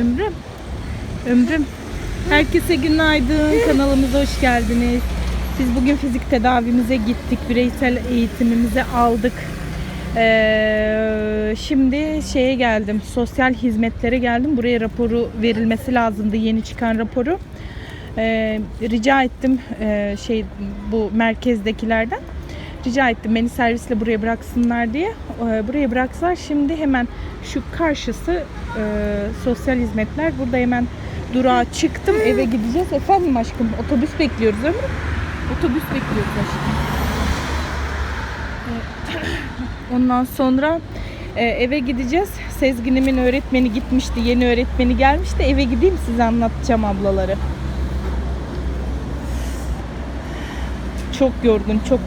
Ömrüm. Ömrüm. Herkese günaydın. Kanalımıza hoş geldiniz. Biz bugün fizik tedavimize gittik. Bireysel eğitimimizi aldık. Ee, şimdi şeye geldim. Sosyal hizmetlere geldim. Buraya raporu verilmesi lazımdı. Yeni çıkan raporu. Ee, rica ettim ee, şey bu merkezdekilerden. Rica ettim beni servisle buraya bıraksınlar diye. Ee, buraya bıraksalar şimdi hemen şu karşısı e, sosyal hizmetler. Burada hemen durağa çıktım eve gideceğiz. Efendim aşkım otobüs bekliyoruz ömrüm. Otobüs bekliyoruz aşkım. Ee, Ondan sonra e, eve gideceğiz. Sezgin'imin öğretmeni gitmişti. Yeni öğretmeni gelmişti. Eve gideyim size anlatacağım ablaları. Çok yorgun, çok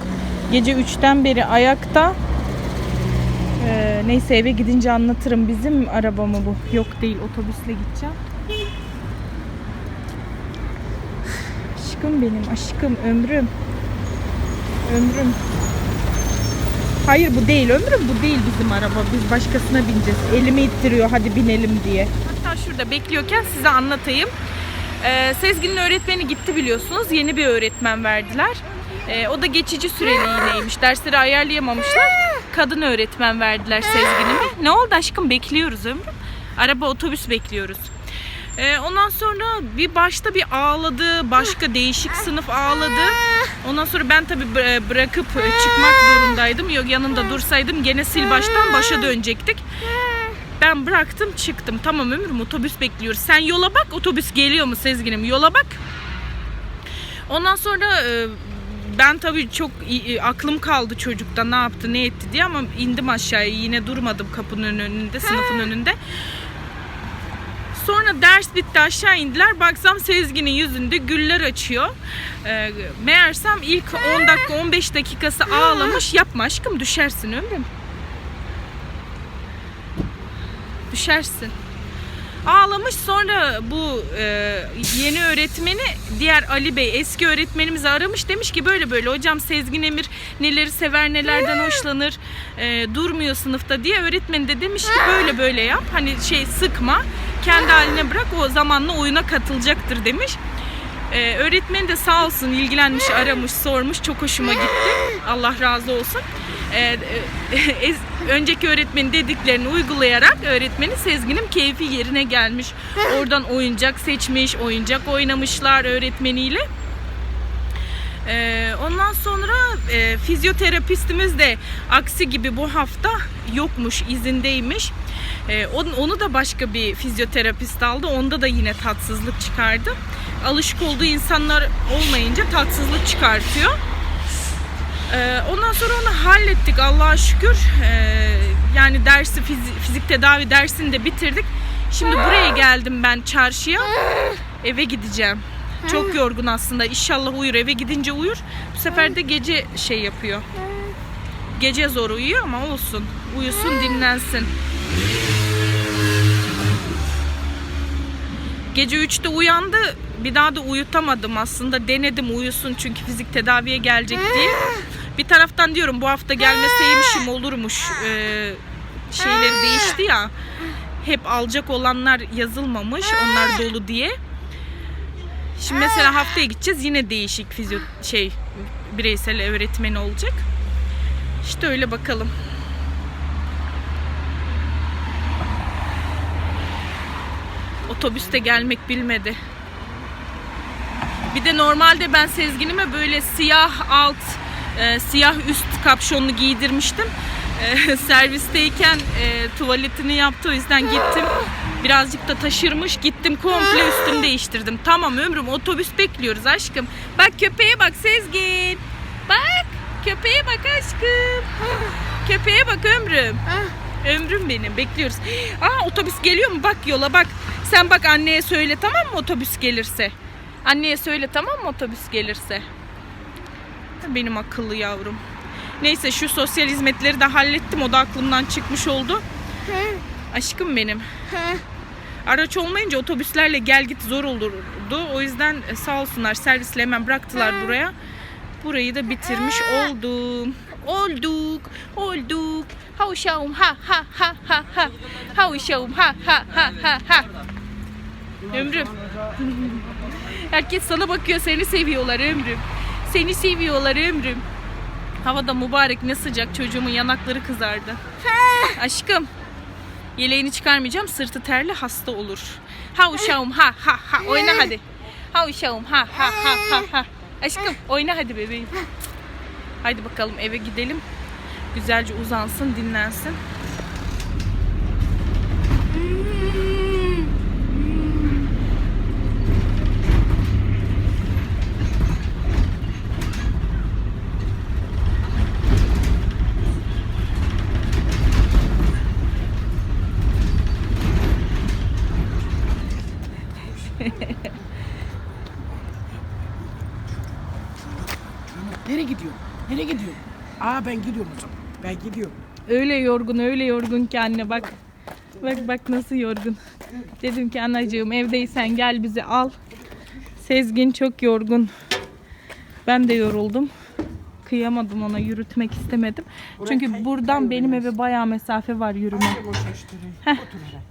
gece 3'ten beri ayakta. Ee, neyse eve gidince anlatırım. Bizim araba mı bu? Yok değil, otobüsle gideceğim. Aşkım benim, aşkım, ömrüm. Ömrüm. Hayır bu değil ömrüm, bu değil bizim araba. Biz başkasına bineceğiz. Elimi ittiriyor hadi binelim diye. Hatta şurada bekliyorken size anlatayım. Ee, Sezgin'in öğretmeni gitti biliyorsunuz. Yeni bir öğretmen verdiler. Ee, o da geçici süreli iğneymiş. Dersleri ayarlayamamışlar. Kadın öğretmen verdiler Sezgin'ime. Ne oldu aşkım? Bekliyoruz ömrüm. Araba otobüs bekliyoruz. Ee, ondan sonra bir başta bir ağladı. Başka değişik sınıf ağladı. Ondan sonra ben tabii bı- bırakıp e, çıkmak zorundaydım. Yok yanında dursaydım gene sil baştan başa dönecektik. Ben bıraktım çıktım. Tamam ömrüm otobüs bekliyoruz. Sen yola bak otobüs geliyor mu Sezgin'im yola bak. Ondan sonra e, ben tabii çok aklım kaldı çocukta ne yaptı ne etti diye ama indim aşağıya yine durmadım kapının önünde sınıfın önünde. Sonra ders bitti aşağı indiler. Baksam Sezgin'in yüzünde güller açıyor. Ee, meğersem ilk 10 dakika 15 dakikası ağlamış. Yapma aşkım düşersin ömrüm. Düşersin. Ağlamış sonra bu e, yeni öğretmeni diğer Ali Bey eski öğretmenimizi aramış. Demiş ki böyle böyle hocam Sezgin Emir neleri sever nelerden hoşlanır e, durmuyor sınıfta. diye öğretmeni de demiş ki böyle böyle yap hani şey sıkma kendi haline bırak o zamanla oyuna katılacaktır. demiş. Ee, öğretmeni de sağ olsun ilgilenmiş, aramış, sormuş. Çok hoşuma gitti. Allah razı olsun. Ee, e, önceki öğretmenin dediklerini uygulayarak öğretmenin Sezgin'in keyfi yerine gelmiş. Oradan oyuncak seçmiş, oyuncak oynamışlar öğretmeniyle. Ee, ondan sonra e, fizyoterapistimiz de aksi gibi bu hafta yokmuş, izindeymiş. Ee, onu, onu da başka bir fizyoterapist aldı. Onda da yine tatsızlık çıkardı. Alışık olduğu insanlar olmayınca tatsızlık çıkartıyor. Ee, ondan sonra onu hallettik Allah'a şükür. Ee, yani dersi fizi- fizik tedavi dersini de bitirdik. Şimdi buraya geldim ben çarşıya. Eve gideceğim. Çok yorgun aslında. İnşallah uyur. Eve gidince uyur. Bu sefer de gece şey yapıyor. Gece zor uyuyor ama olsun. Uyusun, dinlensin. Gece 3'te uyandı. Bir daha da uyutamadım aslında. Denedim uyusun çünkü fizik tedaviye gelecek diye. Bir taraftan diyorum bu hafta gelmeseymişim olurmuş. Ee, şeyleri değişti ya. Hep alacak olanlar yazılmamış. Onlar dolu diye. Şimdi mesela haftaya gideceğiz yine değişik fizyo şey bireysel öğretmen olacak. İşte öyle bakalım. Otobüste gelmek bilmedi. Bir de normalde ben Sezgin'ime böyle siyah alt, e, siyah üst kapşonlu giydirmiştim. E, servisteyken e, tuvaletini yaptı o yüzden gittim. Birazcık da taşırmış gittim komple üstümü değiştirdim. Tamam ömrüm otobüs bekliyoruz aşkım. Bak köpeğe bak Sezgin. Bak köpeğe bak aşkım. Köpeğe bak ömrüm. Ömrüm benim bekliyoruz. Aa otobüs geliyor mu? Bak yola bak. Sen bak anneye söyle tamam mı otobüs gelirse. Anneye söyle tamam mı otobüs gelirse. Benim akıllı yavrum. Neyse şu sosyal hizmetleri de hallettim. O da aklımdan çıkmış oldu. Aşkım benim. Araç olmayınca otobüslerle gel git zor olurdu. O yüzden e, sağ olsunlar servisle hemen bıraktılar buraya. Burayı da bitirmiş oldum. Olduk, olduk. Havuşağım ha ha ha ha ha. Havuşağım ha ha ha ha ha. Ömrüm. Herkes sana bakıyor. Seni seviyorlar ömrüm. Seni seviyorlar ömrüm. Havada mübarek ne sıcak çocuğumun yanakları kızardı. Aşkım. Yeleğini çıkarmayacağım. Sırtı terli hasta olur. Ha uşağım ha ha ha oyna hadi. Ha uşağım ha ha ha ha ha. Aşkım oyna hadi bebeğim. Haydi bakalım eve gidelim. Güzelce uzansın, dinlensin. Aa ben gidiyorum o zaman. Ben gidiyorum. Öyle yorgun, öyle yorgun ki anne bak. Bak bak nasıl yorgun. Dedim ki anacığım evdeysen gel bizi al. Sezgin çok yorgun. Ben de yoruldum. Kıyamadım ona yürütmek istemedim. Çünkü buradan benim eve bayağı mesafe var yürüme. Hadi boş ver işte. Otur hele.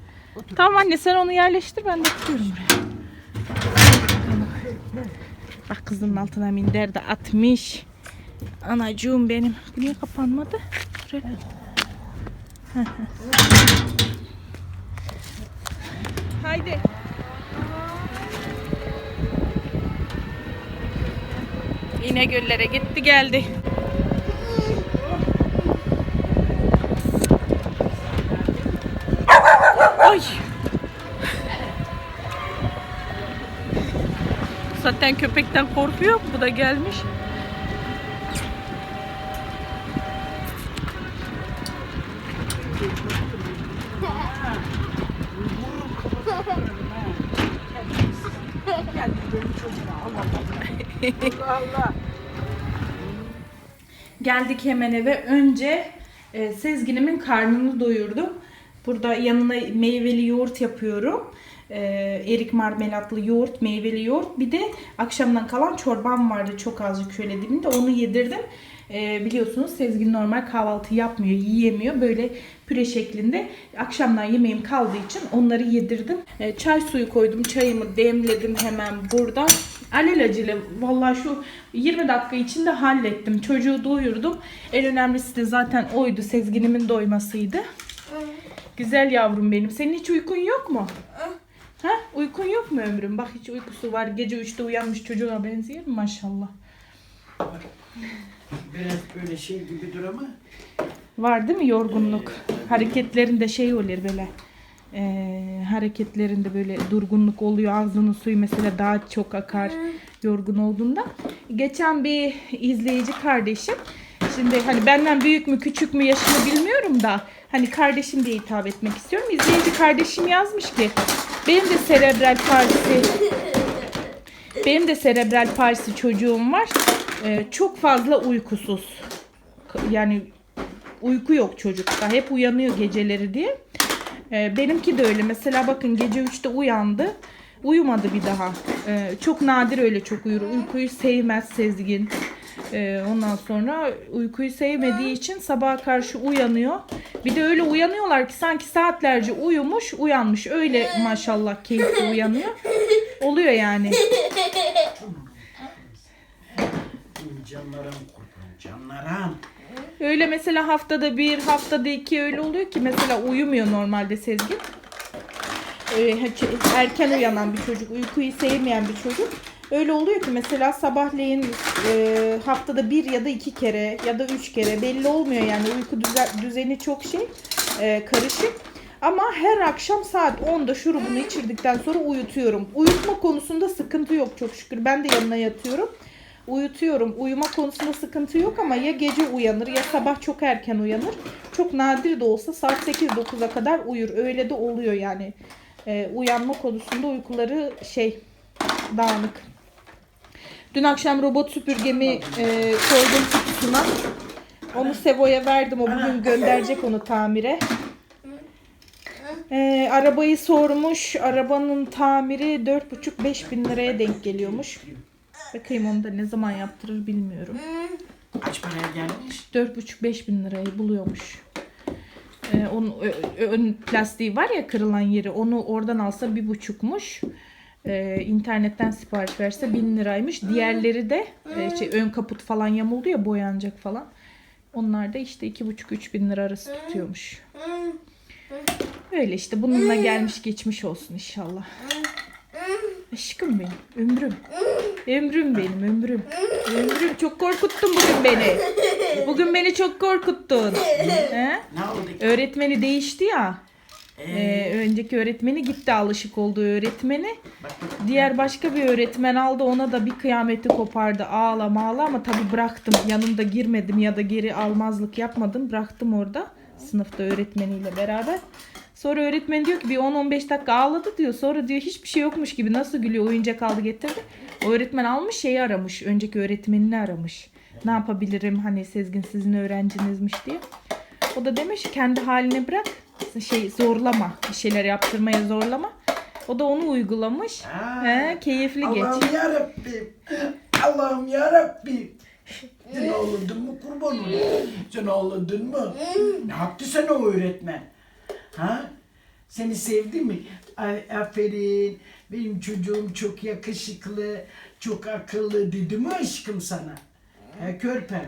Tamam anne sen onu yerleştir ben de tutuyorum buraya. Bak kızın altına minder de atmış. Anacığım benim. Niye kapanmadı? Heh. Haydi. Yine göllere gitti geldi. Ay. Zaten köpekten korkuyor. Bu da gelmiş. Geldik hemen eve. Önce e, Sezgin'imin karnını doyurdum. Burada yanına meyveli yoğurt yapıyorum. E, erik marmelatlı yoğurt, meyveli yoğurt. Bir de akşamdan kalan çorbam vardı çok azıcık şöyle dibinde. Onu yedirdim. E, biliyorsunuz Sezgin normal kahvaltı yapmıyor, yiyemiyor. Böyle püre şeklinde. Akşamdan yemeğim kaldığı için onları yedirdim. E, çay suyu koydum. Çayımı demledim hemen burada. Alelacele vallahi şu 20 dakika içinde hallettim. Çocuğu doyurdum. En önemlisi de zaten oydu. Sezginimin doymasıydı. Güzel yavrum benim. Senin hiç uykun yok mu? Ha? Uykun yok mu ömrüm? Bak hiç uykusu var. Gece 3'te uyanmış çocuğa benziyor mu maşallah. Biraz böyle şey gibi dur ama. Var değil mi yorgunluk? Hareketlerinde şey olur böyle. Eee, hareketlerinde böyle durgunluk oluyor. Ağzının suyu mesela daha çok akar yorgun olduğunda. Geçen bir izleyici kardeşim Şimdi hani benden büyük mü küçük mü yaşını bilmiyorum da hani kardeşim diye hitap etmek istiyorum. İzleyici kardeşim yazmış ki benim de serebral palsi benim de serebral palsi çocuğum var. Ee, çok fazla uykusuz. Yani uyku yok çocukta. Hep uyanıyor geceleri diye. Ee, benimki de öyle. Mesela bakın gece 3'te uyandı. Uyumadı bir daha. Ee, çok nadir öyle çok uyur. Uykuyu sevmez Sezgin. Ee, ondan sonra uykuyu sevmediği için sabaha karşı uyanıyor. Bir de öyle uyanıyorlar ki sanki saatlerce uyumuş, uyanmış. Öyle maşallah keyifli uyanıyor. Oluyor yani. Canlarım kurban canlarım. Öyle mesela haftada bir, haftada iki öyle oluyor ki mesela uyumuyor normalde Sezgin. Ee, erken uyanan bir çocuk, uykuyu sevmeyen bir çocuk. Öyle oluyor ki mesela sabahleyin e, haftada bir ya da iki kere ya da üç kere belli olmuyor yani uyku düze- düzeni çok şey e, karışık. Ama her akşam saat 10'da şurubunu içirdikten sonra uyutuyorum. Uyutma konusunda sıkıntı yok çok şükür. Ben de yanına yatıyorum. Uyutuyorum. Uyuma konusunda sıkıntı yok ama ya gece uyanır ya sabah çok erken uyanır. Çok nadir de olsa saat 8-9'a kadar uyur. Öyle de oluyor yani. Ee, uyanma konusunda uykuları şey dağınık. Dün akşam robot süpürgemi e, koydum kutusuna. Onu Sevo'ya verdim. O bugün gönderecek onu tamire. Ee, arabayı sormuş. Arabanın tamiri 4,5-5 bin liraya denk geliyormuş. Bakayım onu da ne zaman yaptırır bilmiyorum. Kaç paraya gelmiş? 4,5-5 bin lirayı buluyormuş. Ee, onun ön plastiği var ya kırılan yeri. Onu oradan alsa bir buçukmuş. Ee, internetten sipariş verse bin liraymış. Diğerleri de e, şey, ön kaput falan yamuldu ya boyanacak falan. Onlar da işte iki buçuk üç bin lira arası tutuyormuş. Öyle işte bununla gelmiş geçmiş olsun inşallah. Aşkım benim, ömrüm. Ömrüm benim, ömrüm. Ömrüm çok korkuttun bugün beni. Bugün beni çok korkuttun. He? Ne oldu? Öğretmeni değişti ya. Ee, önceki öğretmeni gitti alışık olduğu öğretmeni. Diğer başka bir öğretmen aldı ona da bir kıyameti kopardı. Ağlama ağla ama tabii bıraktım. Yanında girmedim ya da geri almazlık yapmadım. Bıraktım orada sınıfta öğretmeniyle beraber. Sonra öğretmen diyor ki bir 10-15 dakika ağladı diyor. Sonra diyor hiçbir şey yokmuş gibi nasıl gülüyor oyuncak aldı getirdi. O öğretmen almış şeyi aramış. Önceki öğretmenini aramış. Ne yapabilirim hani Sezgin sizin öğrencinizmiş diye. O da demiş ki kendi haline bırak. Şey zorlama. Bir şeyler yaptırmaya zorlama. O da onu uygulamış. Aa, He, keyifli geç. Allah'ım yarabbim. Allah'ım yarabbim. Sen ağladın mı kurban olayım? Sen ağladın mı? Ne yaptı sana o öğretmen? Ha? Seni sevdi mi? Ay, aferin. Benim çocuğum çok yakışıklı, çok akıllı dedi mi aşkım sana? He körper.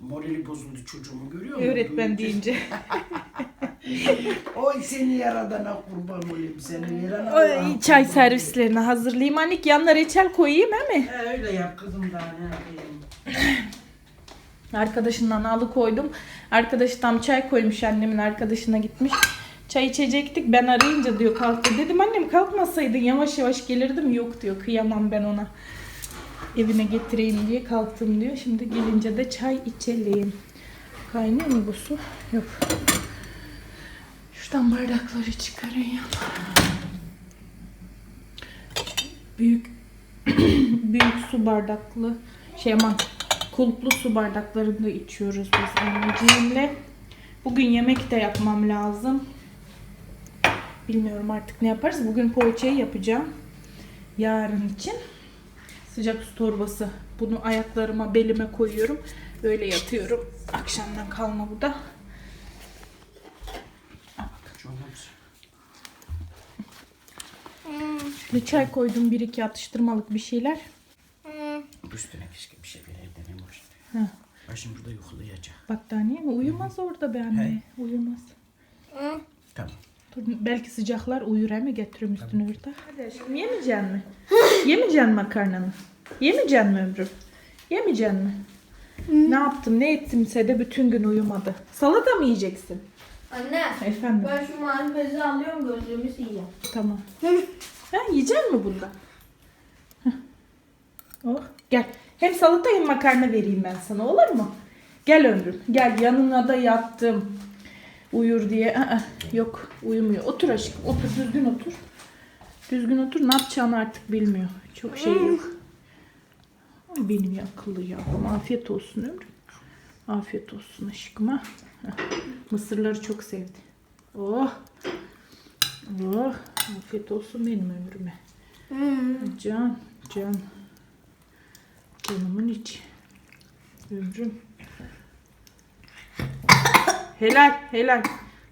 Morali bozuldu çocuğumu görüyor musun? Öğretmen deyince. Oy seni yaradana kurban olayım seni yaradana. Ay, çay servislerini hazırlayayım. Anik yanına reçel koyayım he mi? He, öyle yap kızım daha ne yapayım. Arkadaşından alıkoydum. Arkadaş tam çay koymuş annemin arkadaşına gitmiş. Çay içecektik ben arayınca diyor kalktı. Dedim annem kalkmasaydın yavaş yavaş gelirdim. Yok diyor kıyamam ben ona. Evine getireyim diye kalktım diyor. Şimdi gelince de çay içelim. Kaynıyor mu bu su? Yok. Şuradan bardakları çıkarayım. Büyük büyük su bardaklı şey aman kulplu su bardaklarında içiyoruz biz anneciğimle. Bugün yemek de yapmam lazım. Bilmiyorum artık ne yaparız. Bugün poğaçayı yapacağım. Yarın için. Sıcak su torbası. Bunu ayaklarıma, belime koyuyorum. Böyle yatıyorum. Akşamdan kalma bu da. Bir çay koydum. Bir iki atıştırmalık bir şeyler. Üstüne keşke bir şey vereydin Emoş. Heh. Başım burada yoklayacak. Battaniye mi? Uyumaz orada be anne. Uyumaz. Tamam. Dur, belki sıcaklar uyur he mi? Getiriyorum üstüne örter. Hadi aşkım yemeyeceksin mi? yemeyeceksin makarnanı. Yemeyeceksin mi ömrüm? Yemeyeceksin mi? Ne yaptım ne ettimse de bütün gün uyumadı. Salata mı yiyeceksin? Anne Efendim ben şu mavi bezi alıyorum gözlüğümü sileceğim. tamam. Ha, yiyecek mi bunda? Oh gel. Hem salata hem makarna vereyim ben sana olur mu? Gel ömrüm. Gel yanına da yattım. Uyur diye. Aa, yok uyumuyor. Otur aşkım. Otur düzgün otur. Düzgün otur. Ne yapacağını artık bilmiyor. Çok şey yok. Ay benim ya akıllı yavrum. Afiyet olsun ömrüm. Afiyet olsun aşkıma. Mısırları çok sevdi. Oh. Oh. Afiyet olsun benim ömrüme. Can. Can. Canımın içi. Ömrüm. Helal, helal.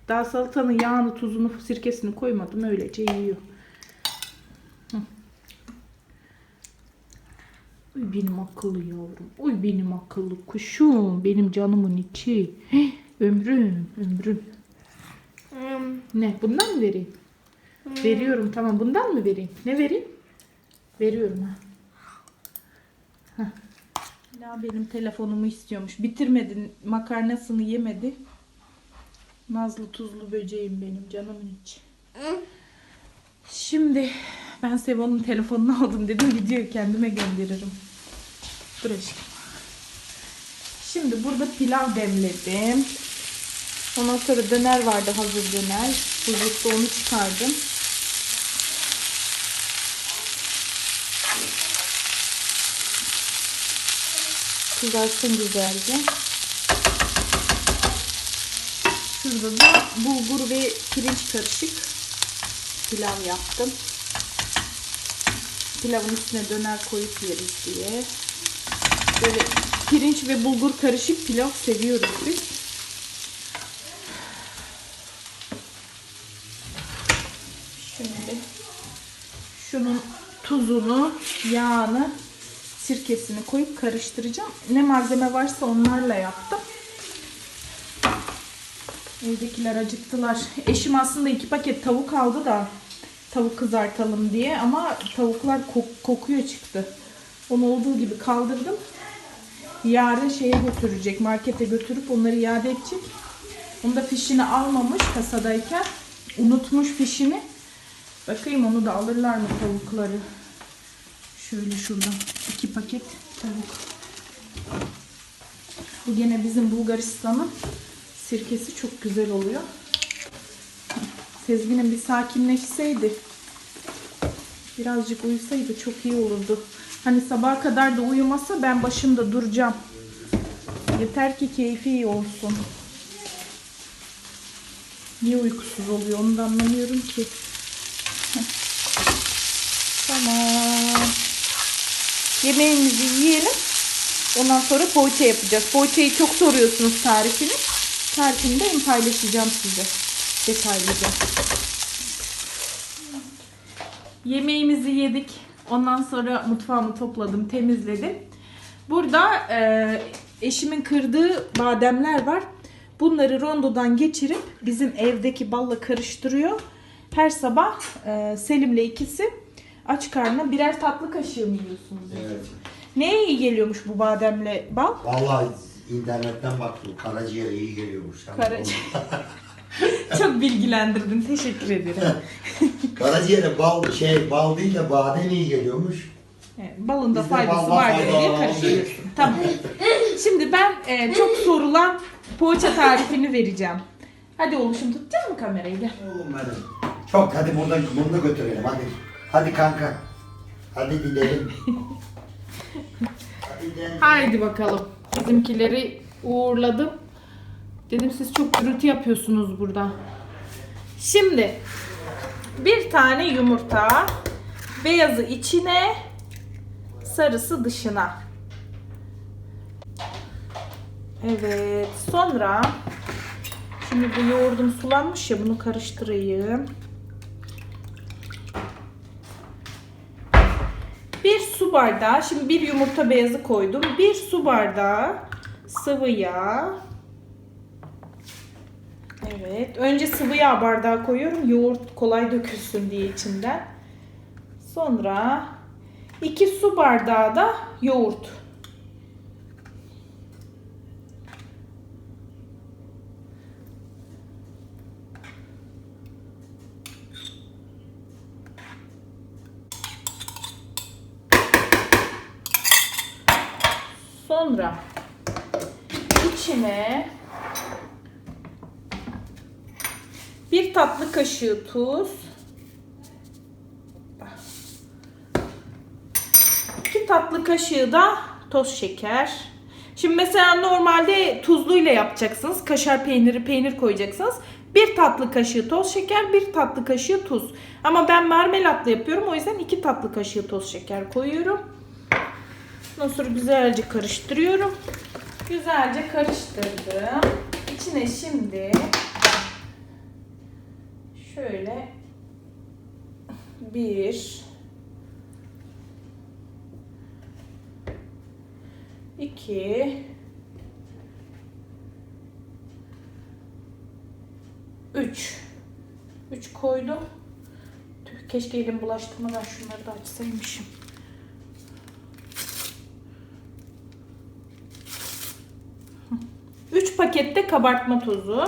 Daha salatanın yağını, tuzunu, sirkesini koymadım. Öylece yiyor. Hı. Uy benim akıllı yavrum. Uy benim akıllı kuşum. Benim canımın içi. Heh, ömrüm, ömrüm. Ne? Bundan mı vereyim? Veriyorum tamam. Bundan mı vereyim? Ne vereyim? Veriyorum ha. Hah. Ya benim telefonumu istiyormuş. Bitirmedin makarnasını yemedi. Nazlı tuzlu böceğim benim canımın içi. Şimdi ben Sevon'un telefonunu aldım dedim videoyu kendime gönderirim. Dur aşkım. Şimdi burada pilav demledim. Ondan sonra döner vardı hazır döner. Buzlukta onu çıkardım. Kızarsın güzelce. Şurada da bulgur ve pirinç karışık pilav yaptım. Pilavın üstüne döner koyup yeriz diye. Böyle pirinç ve bulgur karışık pilav seviyoruz biz. Şimdi şunun tuzunu, yağını, sirkesini koyup karıştıracağım. Ne malzeme varsa onlarla yaptım. Evdekiler acıktılar. Eşim aslında iki paket tavuk aldı da tavuk kızartalım diye ama tavuklar kok- kokuyor çıktı. Onu olduğu gibi kaldırdım. Yarın şeye götürecek, markete götürüp onları iade edecek. Onu da fişini almamış kasadayken. Unutmuş fişini. Bakayım onu da alırlar mı tavukları. Şöyle şuradan iki paket tavuk. Bu gene bizim Bulgaristan'ın sirkesi çok güzel oluyor. Sezgin'in bir sakinleşseydi, birazcık uyusaydı çok iyi olurdu. Hani sabaha kadar da uyumasa ben başında duracağım. Yeter ki keyfi iyi olsun. Niye uykusuz oluyor onu da anlamıyorum ki. Tamam. Yemeğimizi yiyelim. Ondan sonra poğaça yapacağız. Poğaçayı çok soruyorsunuz tarifini. Tarifini de hem paylaşacağım size. Detaylıca. Yemeğimizi yedik. Ondan sonra mutfağımı topladım, temizledim. Burada e, eşimin kırdığı bademler var. Bunları rondodan geçirip bizim evdeki balla karıştırıyor. Her sabah e, Selim'le ikisi aç karnına birer tatlı kaşığı mı yiyorsunuz? Evet. Neye iyi geliyormuş bu bademle bal? Vallahi internetten baktım. Karaciğere iyi geliyormuş. Karaciğer. Çok bilgilendirdin. Teşekkür ederim. Karaciğere bal şey bal değil de badem iyi geliyormuş. Evet, balın da Bizde faydası baldan vardır diye karıştırıyorsun. dedik. Tamam. Şimdi ben e, çok sorulan poğaça tarifini vereceğim. Hadi oluşum tutacak mı kamerayı? Gel. Oğlum benim. Çok hadi buradan bunu da götürelim hadi. Hadi kanka. Hadi gidelim. hadi gidelim. Haydi bakalım. Bizimkileri uğurladım. Dedim siz çok gürültü yapıyorsunuz burada. Şimdi bir tane yumurta, beyazı içine, sarısı dışına. Evet. Sonra şimdi bu yoğurdum sulanmış ya bunu karıştırayım. Bir su bardağı, şimdi bir yumurta beyazı koydum. Bir su bardağı sıvı yağ. Evet. Önce sıvı yağ bardağı koyuyorum. Yoğurt kolay dökülsün diye içinden. Sonra 2 su bardağı da yoğurt. Sonra içine bir tatlı kaşığı tuz, iki tatlı kaşığı da toz şeker. Şimdi mesela normalde tuzluyla yapacaksınız. Kaşar peyniri, peynir koyacaksınız. Bir tatlı kaşığı toz şeker, bir tatlı kaşığı tuz. Ama ben marmelatla yapıyorum. O yüzden iki tatlı kaşığı toz şeker koyuyorum. Ondan sonra güzelce karıştırıyorum. Güzelce karıştırdım. İçine şimdi şöyle bir iki üç üç koydum. Tüh, keşke elim bulaştırmadan şunları da açsaymışım. Pakette kabartma tozu.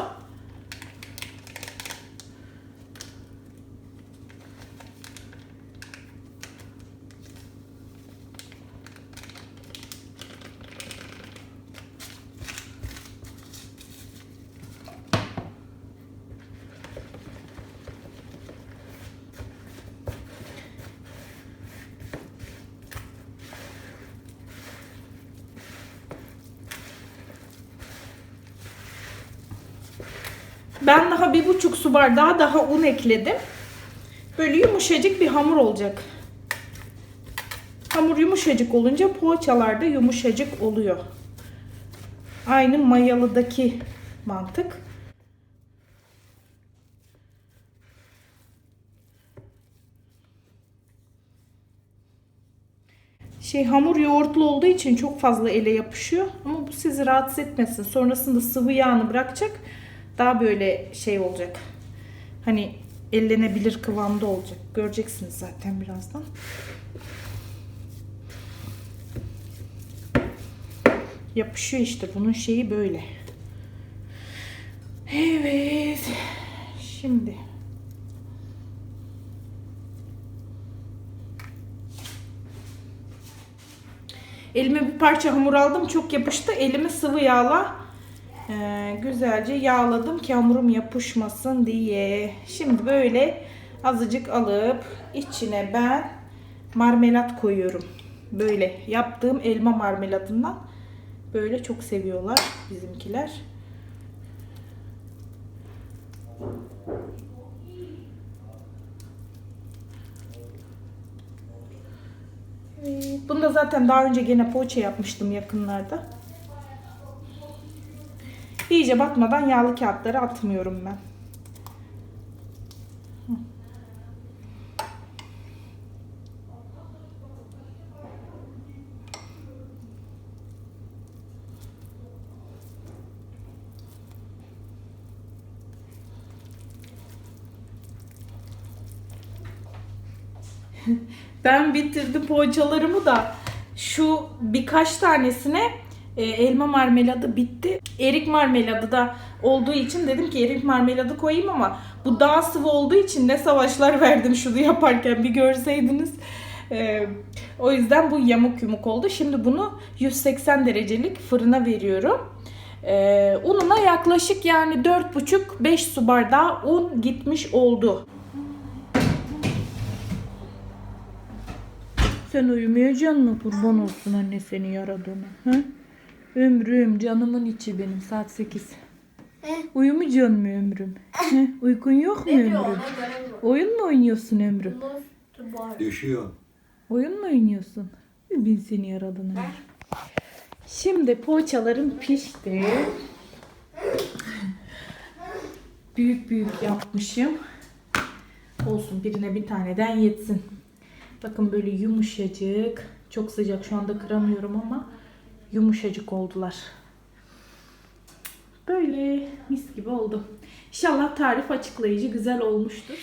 Ben daha bir buçuk su bardağı daha un ekledim. Böyle yumuşacık bir hamur olacak. Hamur yumuşacık olunca poğaçalar da yumuşacık oluyor. Aynı mayalıdaki mantık. Şey hamur yoğurtlu olduğu için çok fazla ele yapışıyor. Ama bu sizi rahatsız etmesin. Sonrasında sıvı yağını bırakacak. Daha böyle şey olacak. Hani ellenebilir kıvamda olacak. Göreceksiniz zaten birazdan. Yapışıyor işte. Bunun şeyi böyle. Evet. Şimdi. Elime bir parça hamur aldım. Çok yapıştı. Elimi sıvı yağla e, güzelce yağladım ki hamurum yapışmasın diye. Şimdi böyle azıcık alıp içine ben marmelat koyuyorum. Böyle yaptığım elma marmelatından böyle çok seviyorlar bizimkiler. Evet, Bunu da zaten daha önce gene poğaça yapmıştım yakınlarda. İyice batmadan yağlı kağıtları atmıyorum ben. Ben bitirdim poğaçalarımı da şu birkaç tanesine e, elma marmeladı bitti. Erik marmeladı da olduğu için dedim ki erik marmeladı koyayım ama bu daha sıvı olduğu için ne savaşlar verdim şunu yaparken bir görseydiniz. E, o yüzden bu yamuk yumuk oldu. Şimdi bunu 180 derecelik fırına veriyorum. E, ununa yaklaşık yani 4,5-5 su bardağı un gitmiş oldu. Sen uyumayacaksın mı? Kurban olsun anne seni yaradığına. Ha? Ömrüm, canımın içi benim. Saat 8. Uyumayacaksın mı ömrüm? Uykun yok mu ömrüm? Oyun mu oynuyorsun ömrüm? Düşüyor. Oyun mu oynuyorsun? Ben seni yaradığına. Şimdi poğaçalarım pişti. Büyük büyük yapmışım. Olsun birine bir taneden yetsin. Bakın böyle yumuşacık. Çok sıcak şu anda kıramıyorum ama yumuşacık oldular. Böyle mis gibi oldu. İnşallah tarif açıklayıcı güzel olmuştur.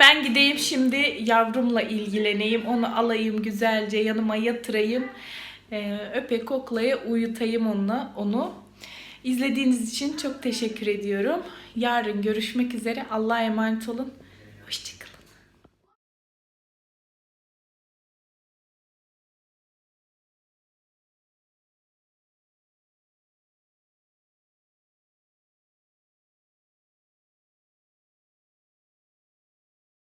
Ben gideyim şimdi yavrumla ilgileneyim. Onu alayım güzelce yanıma yatırayım. Ee, öpe koklaya uyutayım onunla, onu. İzlediğiniz için çok teşekkür ediyorum. Yarın görüşmek üzere. Allah'a emanet olun.